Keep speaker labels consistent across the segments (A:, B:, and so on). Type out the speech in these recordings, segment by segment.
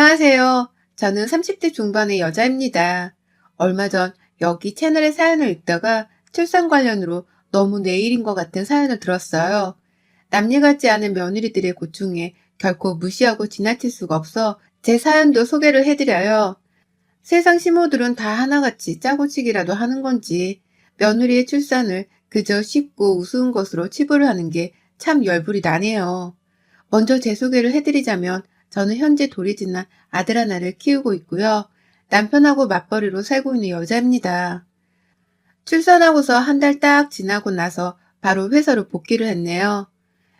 A: 안녕하세요. 저는 30대 중반의 여자입니다. 얼마 전 여기 채널의 사연을 읽다가 출산 관련으로 너무 내 일인 것 같은 사연을 들었어요. 남일 같지 않은 며느리들의 고충에 결코 무시하고 지나칠 수가 없어 제 사연도 소개를 해드려요. 세상 시모들은 다 하나같이 짜고치기라도 하는 건지 며느리의 출산을 그저 쉽고 우스운 것으로 치부를 하는 게 참 열불이 나네요. 먼저 제 소개를 해드리자면 저는 현재 지난 아들 하나를 키우고 있고요. 남편하고 맞벌이로 살고 있는 여자입니다. 출산하고서 한 달 딱 지나고 나서 바로 회사로 복귀를 했네요.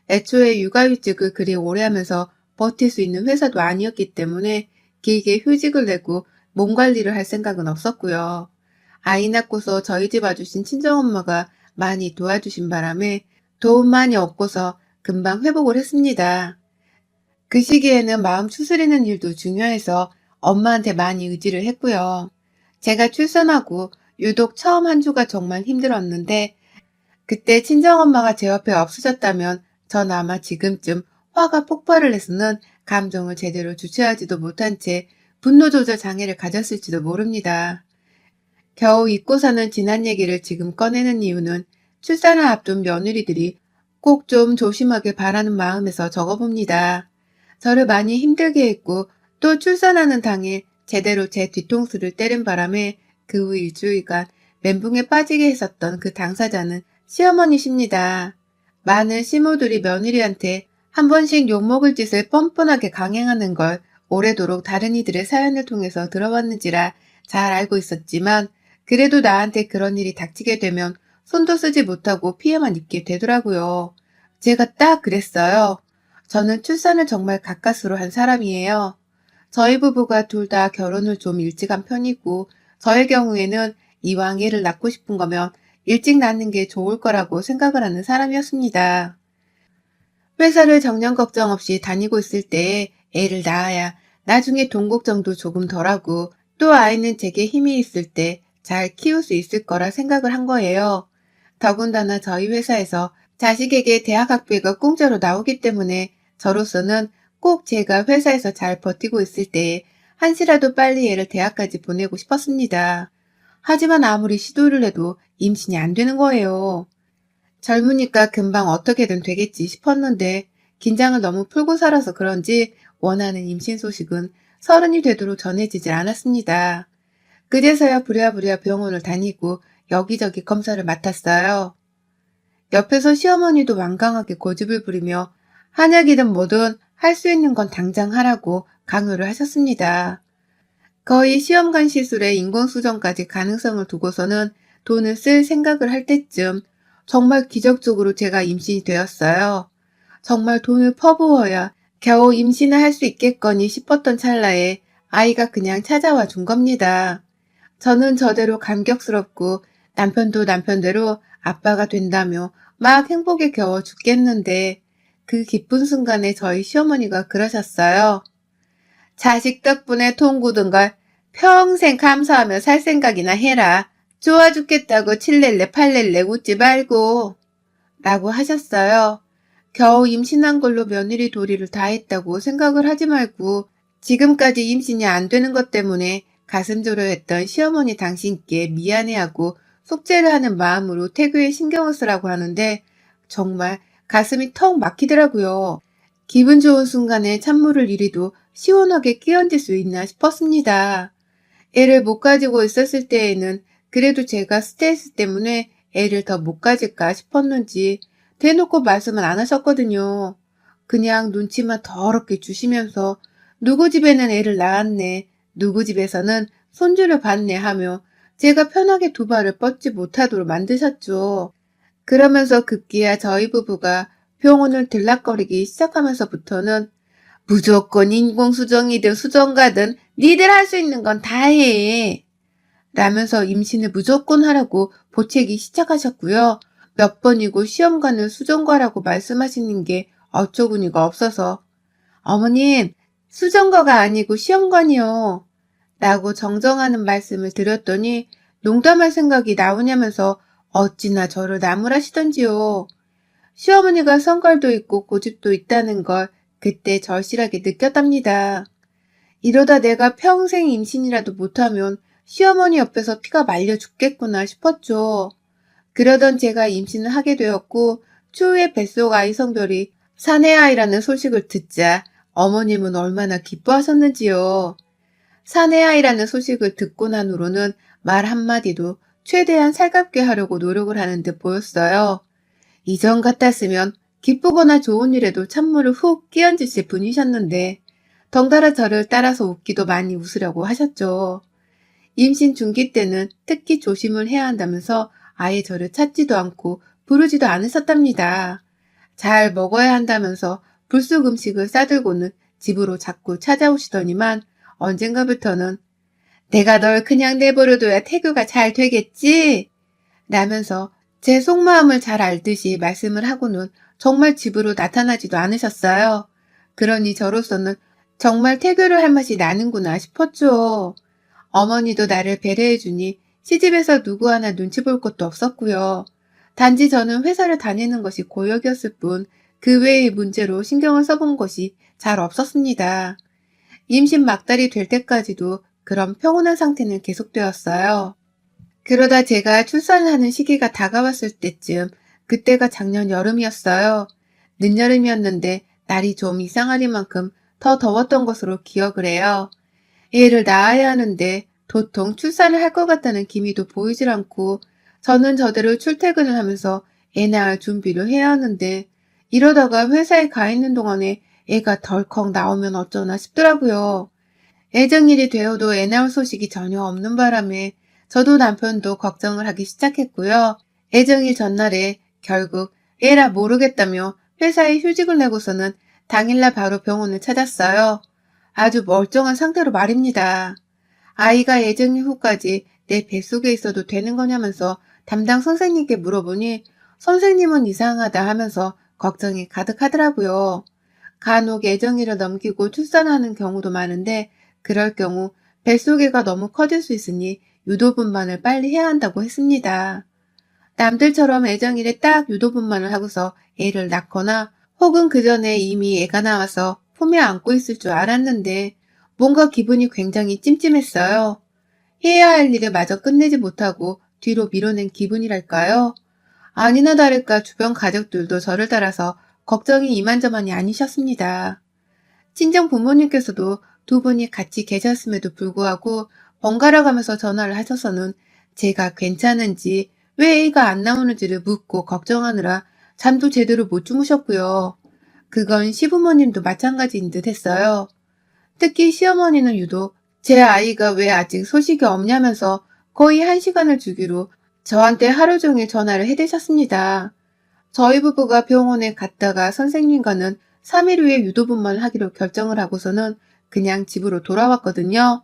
A: 애초에 육아휴직을 그리 오래 하면서 버틸 수 있는 회사도 아니었기 때문에 길게 휴직을 내고 몸 관리를 할 생각은 없었고요. 아이 낳고서 저희 집 와주신 친정엄마가 많이 도와주신 바람에 도움 많이 얻고서 금방 회복을 했습니다. 그 시기에는 마음 추스리는 일도 중요해서 엄마한테 많이 의지를 했고요. 제가 출산하고 유독 처음 한 주가 정말 힘들었는데 그때 친정엄마가 제 옆에 없으셨다면 전 아마 지금쯤 화가 폭발을 해서는 감정을 제대로 주체하지도 못한 채 분노 조절 장애를 가졌을지도 모릅니다. 겨우 잊고 사는 지난 얘기를 지금 꺼내는 이유는 출산을 앞둔 며느리들이 꼭 좀 조심하길 바라는 마음에서 적어봅니다. 저를 많이 힘들게 했고 또 출산하는 당일 제대로 제 뒤통수를 때린 바람에 그 후 일주일간 멘붕에 빠지게 했었던 그 당사자는 시어머니십니다. 많은 시모들이 며느리한테 한 번씩 욕먹을 짓을 뻔뻔하게 강행하는 걸 오래도록 다른 이들의 사연을 통해서 들어왔는지라 잘 알고 있었지만 그래도 나한테 그런 일이 닥치게 되면 손도 쓰지 못하고 피해만 입게 되더라고요. 제가 딱 그랬어요. 저는 출산을 정말 가까스로 한 사람이에요. 저희 부부가 둘 다 결혼을 좀 일찍 한 편이고 저의 경우에는 이왕 애를 낳고 싶은 거면 일찍 낳는 게 좋을 거라고 생각을 하는 사람이었습니다. 회사를 정년 걱정 없이 다니고 있을 때 애를 낳아야 나중에 돈 걱정도 조금 덜하고 또 아이는 제게 힘이 있을 때 잘 키울 수 있을 거라 생각을 한 거예요. 더군다나 저희 회사에서 자식에게 대학 학비가 공짜로 나오기 때문에 저로서는 꼭 제가 회사에서 잘 버티고 있을 때에 한시라도 빨리 애를 대학까지 보내고 싶었습니다. 하지만 아무리 시도를 해도 임신이 안 되는 거예요. 젊으니까 금방 어떻게든 되겠지 싶었는데 긴장을 너무 풀고 살아서 그런지 원하는 임신 소식은 서른이 되도록 전해지질 않았습니다. 그제서야 부랴부랴 병원을 다니고 여기저기 검사를 맡았어요. 옆에서 시어머니도 완강하게 고집을 부리며 한약이든 뭐든 할 수 있는 건 당장 하라고 강요를 하셨습니다. 거의 시험관 시술에 인공수정까지 가능성을 두고서는 돈을 쓸 생각을 할 때쯤 정말 기적적으로 제가 임신이 되었어요. 정말 돈을 퍼부어야 겨우 임신을 할 수 있겠거니 싶었던 찰나에 아이가 그냥 찾아와 준 겁니다. 저는 저대로 감격스럽고 남편도 남편대로 아빠가 된다며 막 행복에 겨워 죽겠는데 그 기쁜 순간에 저희 시어머니가 그러셨어요. 자식 덕분에 통 굳은 걸 평생 감사하며 살 생각이나 해라. 좋아 죽겠다고 칠렐레 팔렐레 웃지 말고 라고 하셨어요. 겨우 임신한 걸로 며느리 도리를 다 했다고 생각을 하지 말고 지금까지 임신이 안 되는 것 때문에 가슴 졸여했던 시어머니 당신께 미안해하고 속죄를 하는 마음으로 태교에 신경을 쓰라고 하는데 정말 가슴이 턱 막히더라고요. 기분 좋은 순간에 찬물을 이리도 시원하게 끼얹을 수 있나 싶었습니다. 애를 못 가지고 있었을 때에는 그래도 제가 스트레스 때문에 애를 더 못 가질까 싶었는지 대놓고 말씀은 안 하셨거든요. 그냥 눈치만 더럽게 주시면서 누구 집에는 애를 낳았네, 누구 집에서는 손주를 받네 하며 제가 편하게 두 발을 뻗지 못하도록 만드셨죠. 그러면서 급기야 저희 부부가 병원을 들락거리기 시작하면서부터는 무조건 인공수정이든 수정가든 니들 할 수 있는 건 다 해. 라면서 임신을 무조건 하라고 보채기 시작하셨고요. 몇 번이고 시험관을 수정과라고 말씀하시는 게 어처구니가 없어서 어머님 수정과가 아니고 시험관이요. 라고 정정하는 말씀을 드렸더니 농담할 생각이 나오냐면서 어찌나 저를 나무라시던지요. 시어머니가 성깔도 있고 고집도 있다는 걸 그때 절실하게 느꼈답니다. 이러다 내가 평생 임신이라도 못하면 시어머니 옆에서 피가 말려 죽겠구나 싶었죠. 그러던 제가 임신을 하게 되었고 추후에 뱃속 아이 성별이 사내 아이라는 소식을 듣자 어머님은 얼마나 기뻐하셨는지요. 사내 아이라는 소식을 듣고 난 후로는 말 한마디도 최대한 살갑게 하려고 노력을 하는 듯 보였어요. 이전 같았으면 기쁘거나 좋은 일에도 찬물을 훅 끼얹으실 분이셨는데 덩달아 저를 따라서 웃기도 많이 웃으려고 하셨죠. 임신 중기 때는 특히 조심을 해야 한다면서 아예 저를 찾지도 않고 부르지도 않으셨답니다. 잘 먹어야 한다면서 불쑥 음식을 싸들고는 집으로 자꾸 찾아오시더니만 언젠가부터는 내가 널 그냥 내버려둬야 태교가 잘 되겠지? 라면서 제 속마음을 잘 알듯이 말씀을 하고는 정말 집으로 나타나지도 않으셨어요. 그러니 저로서는 정말 태교를 할 맛이 나는구나 싶었죠. 어머니도 나를 배려해주니 시집에서 누구 하나 눈치 볼 것도 없었고요. 단지 저는 회사를 다니는 것이 고역이었을 뿐 그 외의 문제로 신경을 써본 것이 잘 없었습니다. 임신 막달이 될 때까지도 그런 평온한 상태는 계속되었어요. 그러다 제가 출산을 하는 시기가 다가왔을 때쯤 그때가 작년 여름이었어요. 늦여름이었는데 날이 좀 이상하리만큼 더 더웠던 것으로 기억을 해요. 애를 낳아야 하는데 도통 출산을 할 것 같다는 기미도 보이질 않고 저는 저대로 출퇴근을 하면서 애 낳을 준비를 해야 하는데 이러다가 회사에 가 있는 동안에 애가 덜컥 나오면 어쩌나 싶더라고요. 애정일이 되어도 애 낳을 소식이 전혀 없는 바람에 저도 남편도 걱정을 하기 시작했고요. 애정일 전날에 결국 애라 모르겠다며 회사에 휴직을 내고서는 당일날 바로 병원을 찾았어요. 아주 멀쩡한 상태로 말입니다. 아이가 예정일 후까지 내 뱃속에 있어도 되는 거냐면서 담당 선생님께 물어보니 선생님은 이상하다 하면서 걱정이 가득하더라고요. 간혹 예정일을 넘기고 출산하는 경우도 많은데 그럴 경우 뱃속애가 너무 커질 수 있으니 유도분만을 빨리 해야 한다고 했습니다. 남들처럼 애정일에 딱 유도분만을 하고서 애를 낳거나 혹은 그 전에 이미 애가 나와서 품에 안고 있을 줄 알았는데 뭔가 기분이 굉장히 찜찜했어요. 해야 할 일을 마저 끝내지 못하고 뒤로 밀어낸 기분이랄까요? 아니나 다를까 주변 가족들도 저를 따라서 걱정이 이만저만이 아니셨습니다. 친정 부모님께서도 두 분이 같이 계셨음에도 불구하고 번갈아 가면서 전화를 하셔서는 제가 괜찮은지 왜 애가 안 나오는지를 묻고 걱정하느라 잠도 제대로 못 주무셨고요. 그건 시부모님도 마찬가지인 듯 했어요. 특히 시어머니는 유독 제 아이가 왜 아직 소식이 없냐면서 거의 한 시간을 주기로 저한테 하루 종일 전화를 해대셨습니다. 저희 부부가 병원에 갔다가 선생님과는 3일 후에 유도분만을 하기로 결정을 하고서는 그냥 집으로 돌아왔거든요.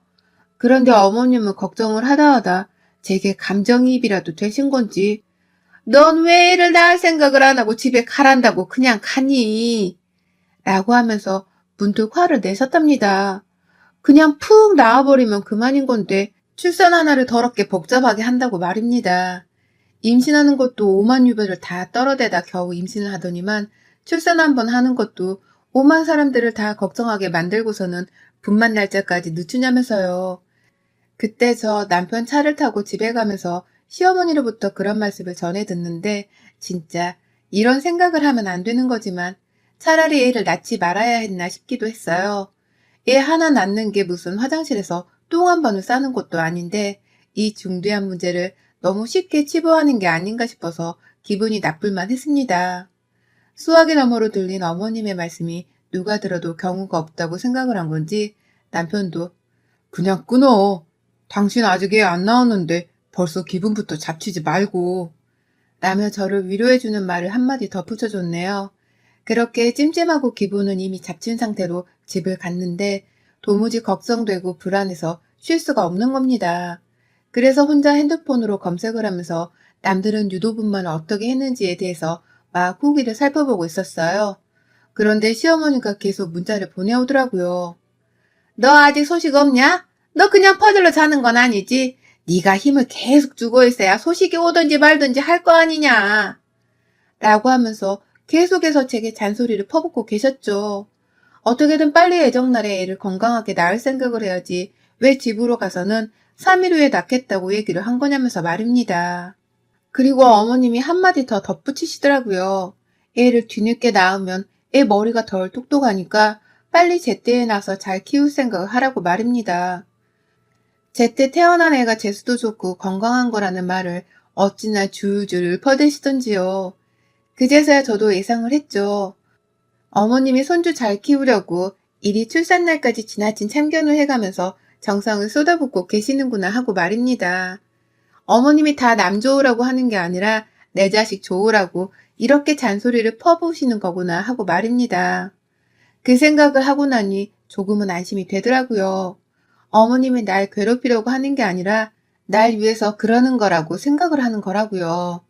A: 그런데 어머님은 걱정을 하다 하다 제게 감정이입이라도 되신 건지 넌 왜 애를 낳을 생각을 안 하고 집에 가란다고 그냥 가니? 라고 하면서 문득 화를 내셨답니다. 그냥 푹 나와버리면 그만인 건데 출산 하나를 더럽게 복잡하게 한다고 말입니다. 임신하는 것도 오만 유배를 다 떨어대다 겨우 임신을 하더니만 출산 한 번 하는 것도 오만 사람들을 다 걱정하게 만들고서는 분만 날짜까지 늦추냐면서요. 그때 저 남편 차를 타고 집에 가면서 시어머니로부터 그런 말씀을 전해 듣는데 진짜 이런 생각을 하면 안 되는 거지만 차라리 애를 낳지 말아야 했나 싶기도 했어요. 애 하나 낳는 게 무슨 화장실에서 똥 한 번을 싸는 것도 아닌데 이 중대한 문제를 너무 쉽게 치부하는 게 아닌가 싶어서 기분이 나쁠만 했습니다. 수화기 너머로 들린 어머님의 말씀이 누가 들어도 경우가 없다고 생각을 한 건지 남편도 그냥 끊어. 당신 아직 애 안 나왔는데 벌써 기분부터 잡치지 말고. 라며 저를 위로해주는 말을 한마디 덧붙여줬네요. 그렇게 찜찜하고 기분은 이미 잡친 상태로 집을 갔는데 도무지 걱정되고 불안해서 쉴 수가 없는 겁니다. 그래서 혼자 핸드폰으로 검색을 하면서 남들은 유도분만을 어떻게 했는지에 대해서 막 후기를 살펴보고 있었어요. 그런데 시어머니가 계속 문자를 보내오더라고요. 너 아직 소식 없냐? 너 그냥 퍼즐로 자는 건 아니지? 네가 힘을 계속 주고 있어야 소식이 오든지 말든지 할 거 아니냐? 라고 하면서 계속해서 제게 잔소리를 퍼붓고 계셨죠. 어떻게든 빨리 애정날에 애를 건강하게 낳을 생각을 해야지 왜 집으로 가서는 3일 후에 낳겠다고 얘기를 한 거냐면서 말입니다. 그리고 어머님이 한마디 더 덧붙이시더라고요. 애를 뒤늦게 낳으면 애 머리가 덜 똑똑하니까 빨리 제때에 나서 잘 키울 생각을 하라고 말입니다. 제때 태어난 애가 재수도 좋고 건강한 거라는 말을 어찌나 줄줄 읊어대시던지요. 그제서야 저도 예상을 했죠. 어머님이 손주 잘 키우려고 일이 출산날까지 지나친 참견을 해가면서 정성을 쏟아붓고 계시는구나 하고 말입니다. 어머님이 다 남 좋으라고 하는 게 아니라 내 자식 좋으라고 이렇게 잔소리를 퍼부으시는 거구나 하고 말입니다. 그 생각을 하고 나니 조금은 안심이 되더라고요. 어머님이 날 괴롭히려고 하는 게 아니라 날 위해서 그러는 거라고 생각을 하는 거라고요.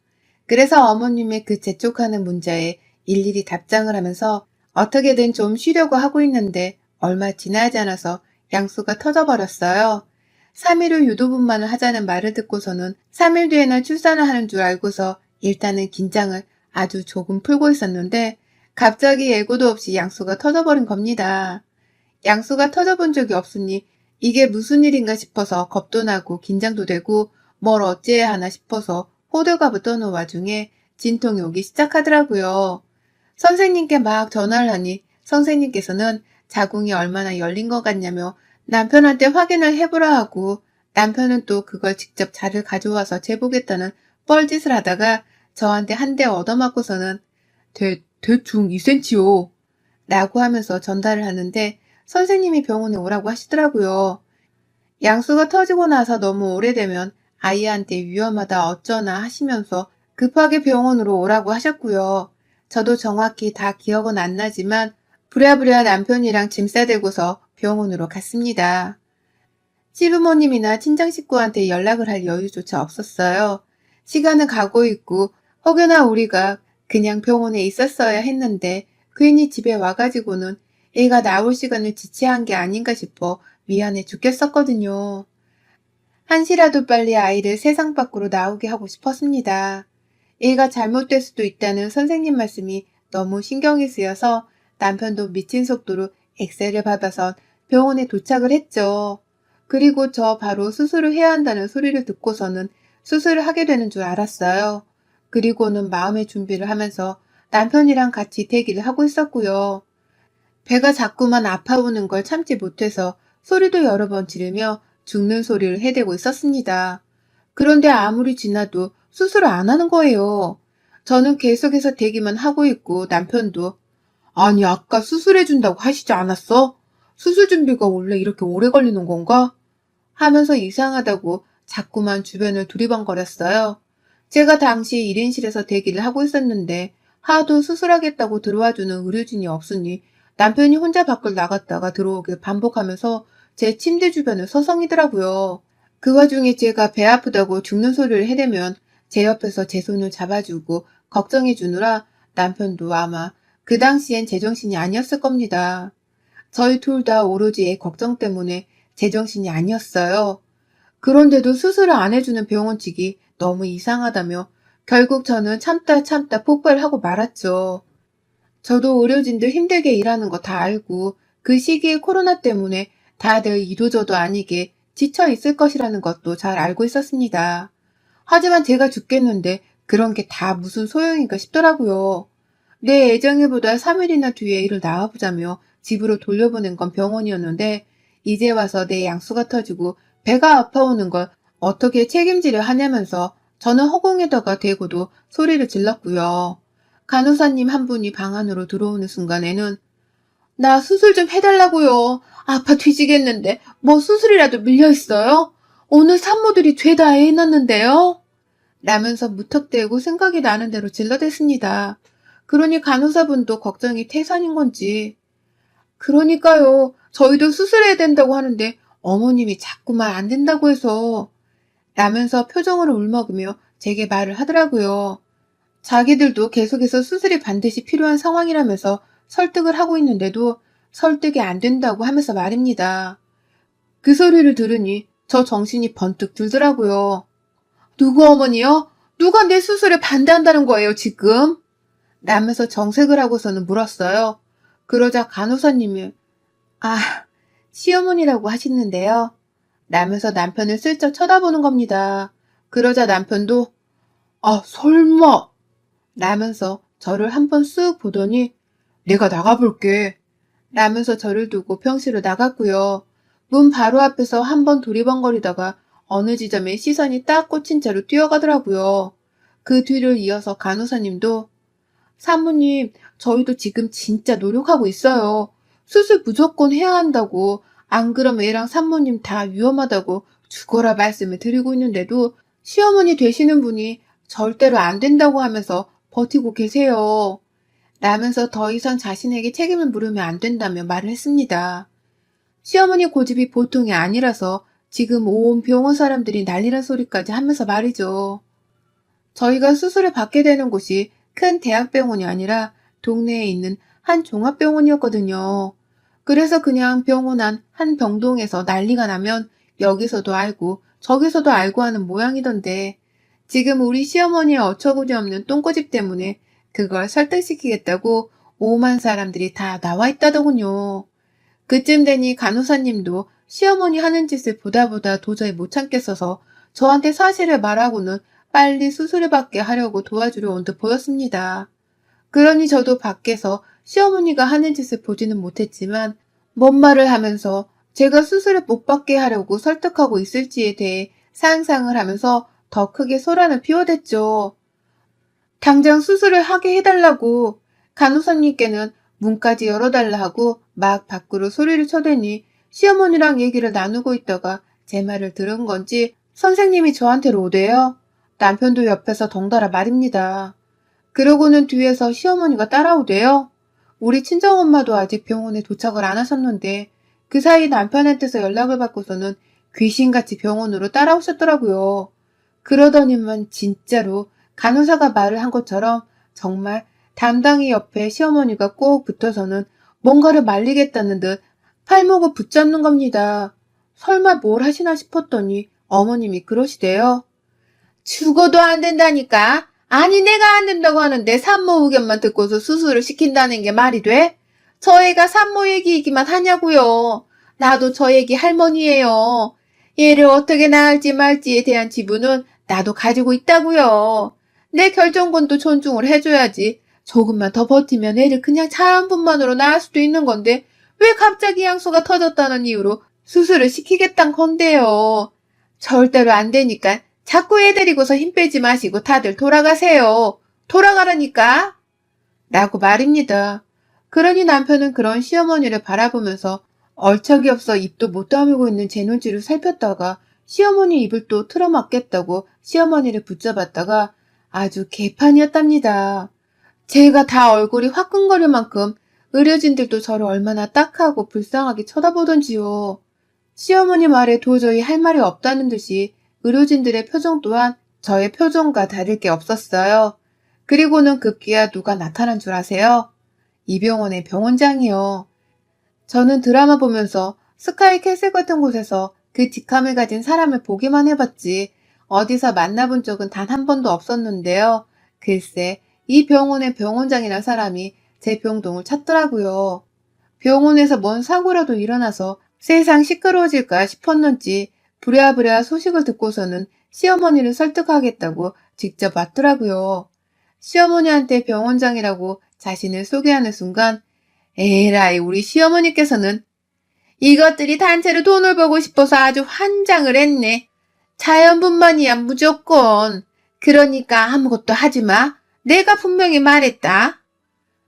A: 그래서 어머님의 그 재촉하는 문자에 일일이 답장을 하면서 어떻게든 좀 쉬려고 하고 있는데 얼마 지나지 않아서 양수가 터져버렸어요. 3일 후 유도분만을 하자는 말을 듣고서는 3일 뒤에는 출산을 하는 줄 알고서 일단은 긴장을 아주 조금 풀고 있었는데 갑자기 예고도 없이 양수가 터져버린 겁니다. 양수가 터져본 적이 없으니 이게 무슨 일인가 싶어서 겁도 나고 긴장도 되고 뭘 어찌해야 하나 싶어서 호들갑을 떠는 와중에 진통이 오기 시작하더라고요. 선생님께 막 전화를 하니 선생님께서는 자궁이 얼마나 열린 것 같냐며 남편한테 확인을 해보라 하고 남편은 또 그걸 직접 자를 가져와서 재보겠다는 뻘짓을 하다가 저한테 한 대 얻어맞고서는 대, 대충 2cm요 라고 하면서 전달을 하는데 선생님이 병원에 오라고 하시더라고요. 양수가 터지고 나서 너무 오래되면 아이한테 위험하다 어쩌나 하시면서 급하게 병원으로 오라고 하셨고요. 저도 정확히 다 기억은 안 나지만 부랴부랴 남편이랑 짐 싸대고서 병원으로 갔습니다. 시부모님이나 친정 식구한테 연락을 할 여유조차 없었어요. 시간은 가고 있고 혹여나 우리가 그냥 병원에 있었어야 했는데 괜히 집에 와가지고는 애가 나올 시간을 지체한 게 아닌가 싶어 미안해 죽겠었거든요. 한시라도 빨리 아이를 세상 밖으로 나오게 하고 싶었습니다. 애가 잘못될 수도 있다는 선생님 말씀이 너무 신경이 쓰여서 남편도 미친 속도로 엑셀을 밟아서 병원에 도착을 했죠. 그리고 저 바로 수술을 해야 한다는 소리를 듣고서는 수술을 하게 되는 줄 알았어요. 그리고는 마음의 준비를 하면서 남편이랑 같이 대기를 하고 있었고요. 배가 자꾸만 아파오는 걸 참지 못해서 소리도 여러 번 지르며 죽는 소리를 해대고 있었습니다. 그런데 아무리 지나도 수술을 안 하는 거예요. 저는 계속해서 대기만 하고 있고 남편도 아니 아까 수술해준다고 하시지 않았어? 수술 준비가 원래 이렇게 오래 걸리는 건가? 하면서 이상하다고 자꾸만 주변을 두리번거렸어요. 제가 당시 1인실에서 대기를 하고 있었는데 하도 수술하겠다고 들어와주는 의료진이 없으니 남편이 혼자 밖을 나갔다가 들어오길 반복하면서 제 침대 주변을 서성이더라고요. 그 와중에 제가 배 아프다고 죽는 소리를 해대면 제 옆에서 제 손을 잡아주고 걱정해 주느라 남편도 아마 그 당시엔 제정신이 아니었을 겁니다. 저희 둘 다 오로지 애 걱정 때문에 제정신이 아니었어요. 그런데도 수술을 안 해주는 병원 측이 너무 이상하다며 결국 저는 참다 참다 폭발하고 말았죠. 저도 의료진들 힘들게 일하는 거 다 알고 그 시기에 코로나 때문에 다들 이도저도 아니게 지쳐 있을 것이라는 것도 잘 알고 있었습니다. 하지만 제가 죽겠는데 그런 게 다 무슨 소용인가 싶더라고요. 내 애정에보다 3일이나 뒤에 일을 나와보자며 집으로 돌려보낸 건 병원이었는데 이제 와서 내 양수가 터지고 배가 아파오는 걸 어떻게 책임지려 하냐면서 저는 허공에다가 대고도 소리를 질렀고요. 간호사님 한 분이 방 안으로 들어오는 순간에는 나 수술 좀 해달라고요. 아파 뒤지겠는데 뭐 수술이라도 밀려 있어요? 오늘 산모들이 죄다 해놨는데요. 라면서 무턱대고 생각이 나는 대로 질러댔습니다. 그러니 간호사분도 걱정이 태산인 건지. 그러니까요. 저희도 수술해야 된다고 하는데 어머님이 자꾸만 안 된다고 해서 라면서 표정으로 울먹으며 제게 말을 하더라고요. 자기들도 계속해서 수술이 반드시 필요한 상황이라면서 설득을 하고 있는데도 설득이 안 된다고 하면서 말입니다. 그 소리를 들으니 저 정신이 번뜩 들더라고요. 누구 어머니요? 누가 내 수술에 반대한다는 거예요, 지금? 라면서 정색을 하고서는 물었어요. 그러자 간호사님이 아, 시어머니라고 하시는데요. 라면서 남편을 슬쩍 쳐다보는 겁니다. 그러자 남편도 아, 설마 라면서 저를 한번쑥 보더니 내가 나가볼게 라면서 저를 두고 평시로 나갔고요. 문 바로 앞에서 한번 두리번거리다가 어느 지점에 시선이 딱 꽂힌 채로 뛰어가더라고요. 그 뒤를 이어서 간호사님도 사모님, 저희도 지금 진짜 노력하고 있어요. 수술 무조건 해야 한다고. 안 그러면 애랑 산모님 다 위험하다고 죽어라 말씀을 드리고 있는데도 시어머니 되시는 분이 절대로 안 된다고 하면서 버티고 계세요. 라면서 더 이상 자신에게 책임을 물으면 안 된다며 말을 했습니다. 시어머니 고집이 보통이 아니라서 지금 온 병원 사람들이 난리란 소리까지 하면서 말이죠. 저희가 수술을 받게 되는 곳이 큰 대학병원이 아니라 동네에 있는 한 종합병원이었거든요. 그래서 그냥 병원 안 한 병동에서 난리가 나면 여기서도 알고 저기서도 알고 하는 모양이던데 지금 우리 시어머니의 어처구니 없는 똥꼬집 때문에 그걸 설득시키겠다고 오만 사람들이 다 나와 있다더군요. 그쯤 되니 간호사님도 시어머니 하는 짓을 보다 보다 도저히 못 참겠어서 저한테 사실을 말하고는 빨리 수술을 받게 하려고 도와주려 온 듯 보였습니다. 그러니 저도 밖에서 시어머니가 하는 짓을 보지는 못했지만 뭔 말을 하면서 제가 수술을 못 받게 하려고 설득하고 있을지에 대해 상상을 하면서 더 크게 소란을 피워댔죠. 당장 수술을 하게 해달라고 간호사님께는 문까지 열어달라 하고 막 밖으로 소리를 쳐대니 시어머니랑 얘기를 나누고 있다가 제 말을 들은 건지 선생님이 저한테로 오대요. 남편도 옆에서 덩달아 말입니다. 그러고는 뒤에서 시어머니가 따라오대요. 우리 친정엄마도 아직 병원에 도착을 안 하셨는데 그 사이 남편한테서 연락을 받고서는 귀신같이 병원으로 따라오셨더라고요. 그러더니만 진짜로 간호사가 말을 한 것처럼 정말 담당이 옆에 시어머니가 꼭 붙어서는 뭔가를 말리겠다는 듯 팔목을 붙잡는 겁니다. 설마 뭘 하시나 싶었더니 어머님이 그러시대요. 죽어도 안 된다니까. 아니 내가 안 된다고 하는데 산모 의견만 듣고서 수술을 시킨다는 게 말이 돼? 저 애가 산모 얘기이기만 하냐고요. 나도 저 애기 할머니예요. 얘를 어떻게 낳을지 말지에 대한 지분은 나도 가지고 있다고요. 내 결정권도 존중을 해줘야지. 조금만 더 버티면 애를 그냥 자연분만으로 낳을 수도 있는 건데 왜 갑자기 양수가 터졌다는 이유로 수술을 시키겠단 건데요. 절대로 안 되니까 자꾸 애 데리고서 힘 빼지 마시고 다들 돌아가세요. 돌아가라니까. 라고 말입니다. 그러니 남편은 그런 시어머니를 바라보면서 얼척이 없어 입도 못 다물고 있는 제 눈치를 살폈다가 시어머니 입을 또 틀어막겠다고 시어머니를 붙잡았다가 아주 개판이었답니다. 제가 다 얼굴이 화끈거릴 만큼 의료진들도 저를 얼마나 딱하고 불쌍하게 쳐다보던지요. 시어머니 말에 도저히 할 말이 없다는 듯이 의료진들의 표정 또한 저의 표정과 다를 게 없었어요. 그리고는 급기야 누가 나타난 줄 아세요? 이 병원의 병원장이요. 저는 드라마 보면서 스카이 캐슬 같은 곳에서 그 직함을 가진 사람을 보기만 해봤지 어디서 만나본 적은 단 한 번도 없었는데요. 글쎄, 이 병원의 병원장이란 사람이 제 병동을 찾더라고요. 병원에서 뭔 사고라도 일어나서 세상 시끄러워질까 싶었는지 부랴부랴 소식을 듣고서는 시어머니를 설득하겠다고 직접 왔더라고요. 시어머니한테 병원장이라고 자신을 소개하는 순간 에라이 우리 시어머니께서는 이것들이 단체로 돈을 벌고 싶어서 아주 환장을 했네. 자연분만이야 무조건. 그러니까 아무것도 하지 마. 내가 분명히 말했다.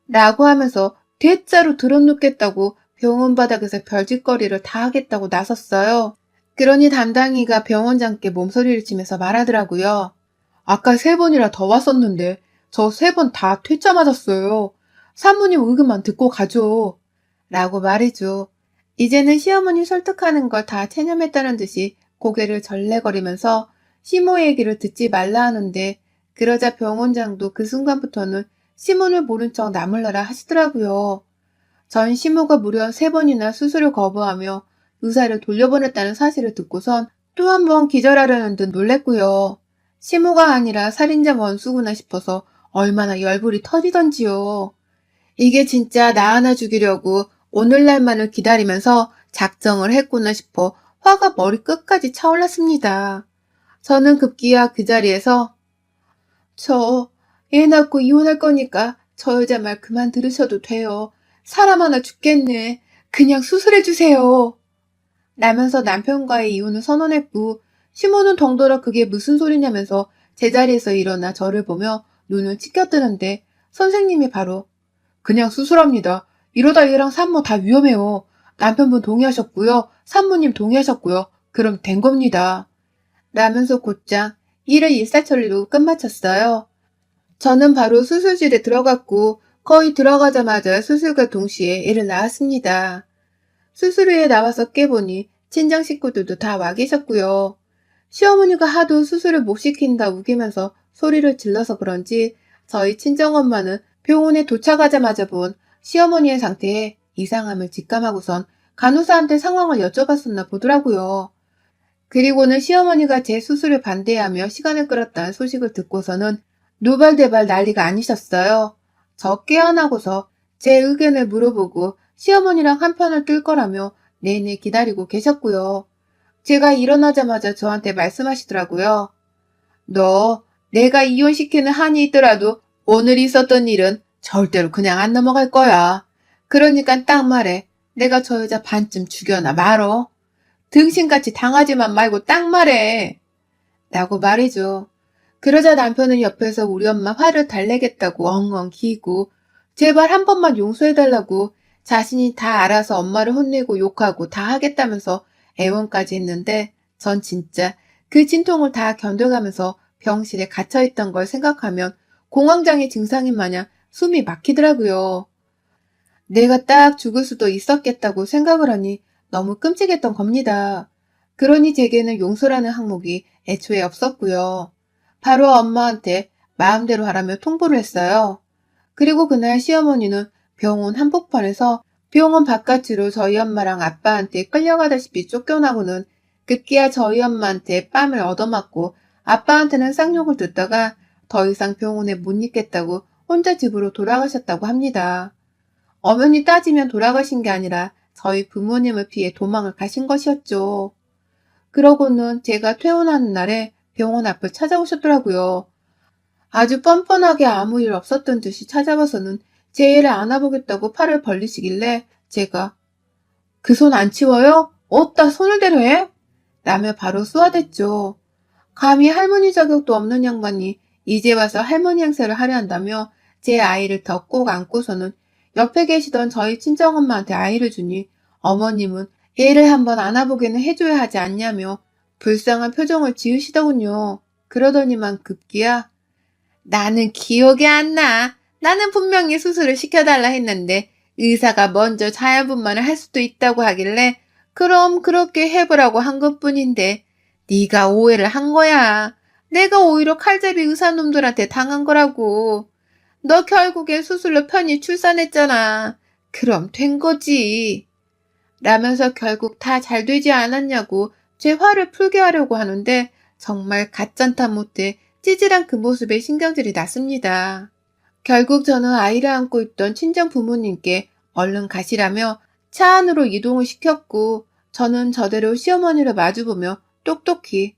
A: 라고 하면서 대자로 들어눕겠다고 병원 바닥에서 별짓거리를 다 하겠다고 나섰어요. 그러니 담당이가 병원장께 몸소리를 치면서 말하더라고요. 아까 세 번이나 더 왔었는데 저 세 번 다 퇴짜 맞았어요. 사모님 의견만 듣고 가죠. 라고 말이죠. 이제는 시어머니 설득하는 걸 다 체념했다는 듯이 고개를 절레거리면서 시모 얘기를 듣지 말라 하는데 그러자 병원장도 그 순간부터는 시문을 모른 척 나물러라 하시더라고요. 전 시모가 무려 세 번이나 수술을 거부하며 의사를 돌려보냈다는 사실을 듣고선 또 한 번 기절하려는 듯 놀랬고요. 시모가 아니라 살인자 원수구나 싶어서 얼마나 열불이 터지던지요. 이게 진짜 나 하나 죽이려고 오늘날만을 기다리면서 작정을 했구나 싶어 화가 머리 끝까지 차올랐습니다. 저는 급기야 그 자리에서 저 애 낳고 이혼할 거니까 저 여자 말 그만 들으셔도 돼요. 사람 하나 죽겠네. 그냥 수술해 주세요. 라면서 남편과의 이혼을 선언했고 시모는 덩달아 그게 무슨 소리냐면서 제자리에서 일어나 저를 보며 눈을 치켜뜨는데 선생님이 바로 그냥 수술합니다. 이러다 얘랑 산모 다 위험해요. 남편분 동의하셨고요. 산모님 동의하셨고요. 그럼 된 겁니다. 라면서 곧장 일을 일사천리로 끝마쳤어요. 저는 바로 수술실에 들어갔고 거의 들어가자마자 수술과 동시에 애를 낳았습니다. 수술 후에 나와서 깨보니 친정 식구들도 다 와 계셨고요. 시어머니가 하도 수술을 못 시킨다 우기면서 소리를 질러서 그런지 저희 친정엄마는 병원에 도착하자마자 본 시어머니의 상태에 이상함을 직감하고선 간호사한테 상황을 여쭤봤었나 보더라고요. 그리고는 시어머니가 제 수술을 반대하며 시간을 끌었다는 소식을 듣고서는 노발대발 난리가 아니셨어요. 저 깨어나고서 제 의견을 물어보고 시어머니랑 한편을 뜰 거라며 내내 기다리고 계셨고요. 제가 일어나자마자 저한테 말씀하시더라고요. 너 내가 이혼시키는 한이 있더라도 오늘 있었던 일은 절대로 그냥 안 넘어갈 거야. 그러니까 딱 말해. 내가 저 여자 반쯤 죽여나 말어. 등신같이 당하지만 말고 딱 말해. 라고 말이죠. 그러자 남편은 옆에서 우리 엄마 화를 달래겠다고 엉엉 기고 제발 한 번만 용서해달라고 자신이 다 알아서 엄마를 혼내고 욕하고 다 하겠다면서 애원까지 했는데 전 진짜 그 진통을 다 견뎌가면서 병실에 갇혀있던 걸 생각하면 공황장애 증상인 마냥 숨이 막히더라고요. 내가 딱 죽을 수도 있었겠다고 생각을 하니 너무 끔찍했던 겁니다. 그러니 제게는 용서라는 항목이 애초에 없었고요. 바로 엄마한테 마음대로 하라며 통보를 했어요. 그리고 그날 시어머니는 병원 한복판에서 병원 바깥으로 저희 엄마랑 아빠한테 끌려가다시피 쫓겨나고는 급기야 저희 엄마한테 뺨을 얻어맞고 아빠한테는 쌍욕을 듣다가 더 이상 병원에 못 있겠다고 혼자 집으로 돌아가셨다고 합니다. 엄연히 따지면 돌아가신 게 아니라 저희 부모님을 피해 도망을 가신 것이었죠. 그러고는 제가 퇴원하는 날에 병원 앞을 찾아오셨더라고요. 아주 뻔뻔하게 아무 일 없었던 듯이 찾아와서는 제 애를 안아보겠다고 팔을 벌리시길래 제가 그 손 안 치워요? 어따 손을 대려 해? 라며 바로 쏘아댔죠. 감히 할머니 자격도 없는 양반이 이제 와서 할머니 행세를 하려 한다며 제 아이를 더 꼭 안고서는 옆에 계시던 저희 친정엄마한테 아이를 주니 어머님은 애를 한번 안아보게는 해줘야 하지 않냐며 불쌍한 표정을 지으시더군요. 그러더니만 급기야 나는 기억이 안 나. 나는 분명히 수술을 시켜달라 했는데 의사가 먼저 자연분만을 할 수도 있다고 하길래 그럼 그렇게 해보라고 한 것뿐인데 네가 오해를 한 거야. 내가 오히려 칼잡이 의사놈들한테 당한 거라고. 너 결국엔 수술로 편히 출산했잖아. 그럼 된 거지. 라면서 결국 다 잘 되지 않았냐고 제 화를 풀게 하려고 하는데 정말 가짠타 못해 찌질한 그 모습에 신경질이 났습니다. 결국 저는 아이를 안고 있던 친정 부모님께 얼른 가시라며 차 안으로 이동을 시켰고 저는 저대로 시어머니를 마주보며 똑똑히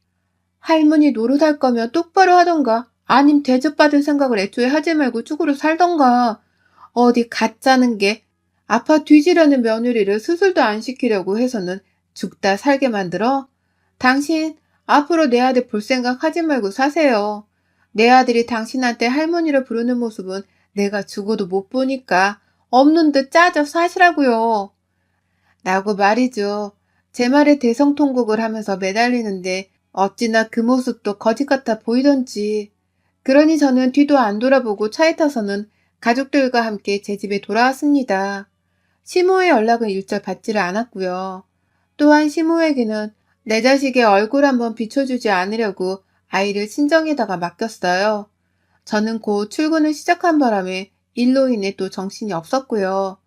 A: 할머니 노릇할 거면 똑바로 하던가 아님 대접받을 생각을 애초에 하지 말고 죽으로 살던가 어디 가짜는 게 아파 뒤지려는 며느리를 수술도 안 시키려고 해서는 죽다 살게 만들어? 당신 앞으로 내 아들 볼 생각 하지 말고 사세요. 내 아들이 당신한테 할머니를 부르는 모습은 내가 죽어도 못 보니까 없는 듯 짜져 사시라고요. 라고 말이죠. 제 말에 대성통곡을 하면서 매달리는데 어찌나 그 모습도 거짓 같아 보이던지. 그러니 저는 뒤도 안 돌아보고 차에 타서는 가족들과 함께 제 집에 돌아왔습니다. 시모의 연락은 일절 받지를 않았고요. 또한 시모에게는 내 자식의 얼굴 한번 비춰주지 않으려고 아이를 친정에다가 맡겼어요. 저는 곧 출근을 시작한 바람에 일로 인해 또 정신이 없었고요.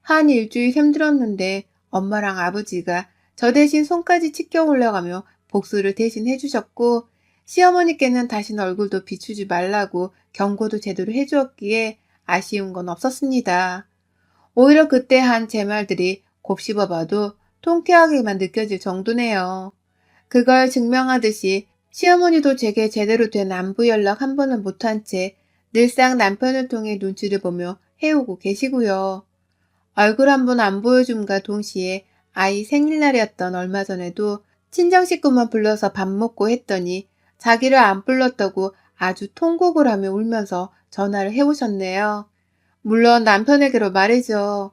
A: 한 일주일 힘들었는데 엄마랑 아버지가 저 대신 손까지 치켜 올려가며 복수를 대신 해주셨고 시어머니께는 다신 얼굴도 비추지 말라고 경고도 제대로 해주었기에 아쉬운 건 없었습니다. 오히려 그때 한 제 말들이 곱씹어봐도 통쾌하게만 느껴질 정도네요. 그걸 증명하듯이 시어머니도 제게 제대로 된 안부 연락 한 번을 못한 채 늘상 남편을 통해 눈치를 보며 해오고 계시고요. 얼굴 한 번 안 보여줌과 동시에 아이 생일날이었던 얼마 전에도 친정 식구만 불러서 밥 먹고 했더니 자기를 안 불렀다고 아주 통곡을 하며 울면서 전화를 해오셨네요. 물론 남편에게로 말이죠.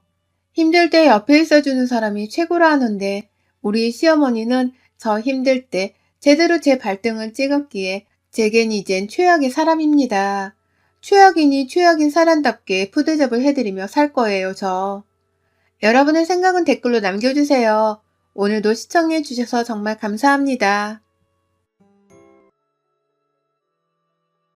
A: 힘들 때 옆에 있어주는 사람이 최고라 하는데 우리 시어머니는 저 힘들 때 제대로 제 발등을 찍었기에 제겐 이젠 최악의 사람입니다. 최악이니 최악인 사람답게 푸대접을 해드리며 살 거예요, 저. 여러분의 생각은 댓글로 남겨주세요. 오늘도 시청해주셔서 정말 감사합니다.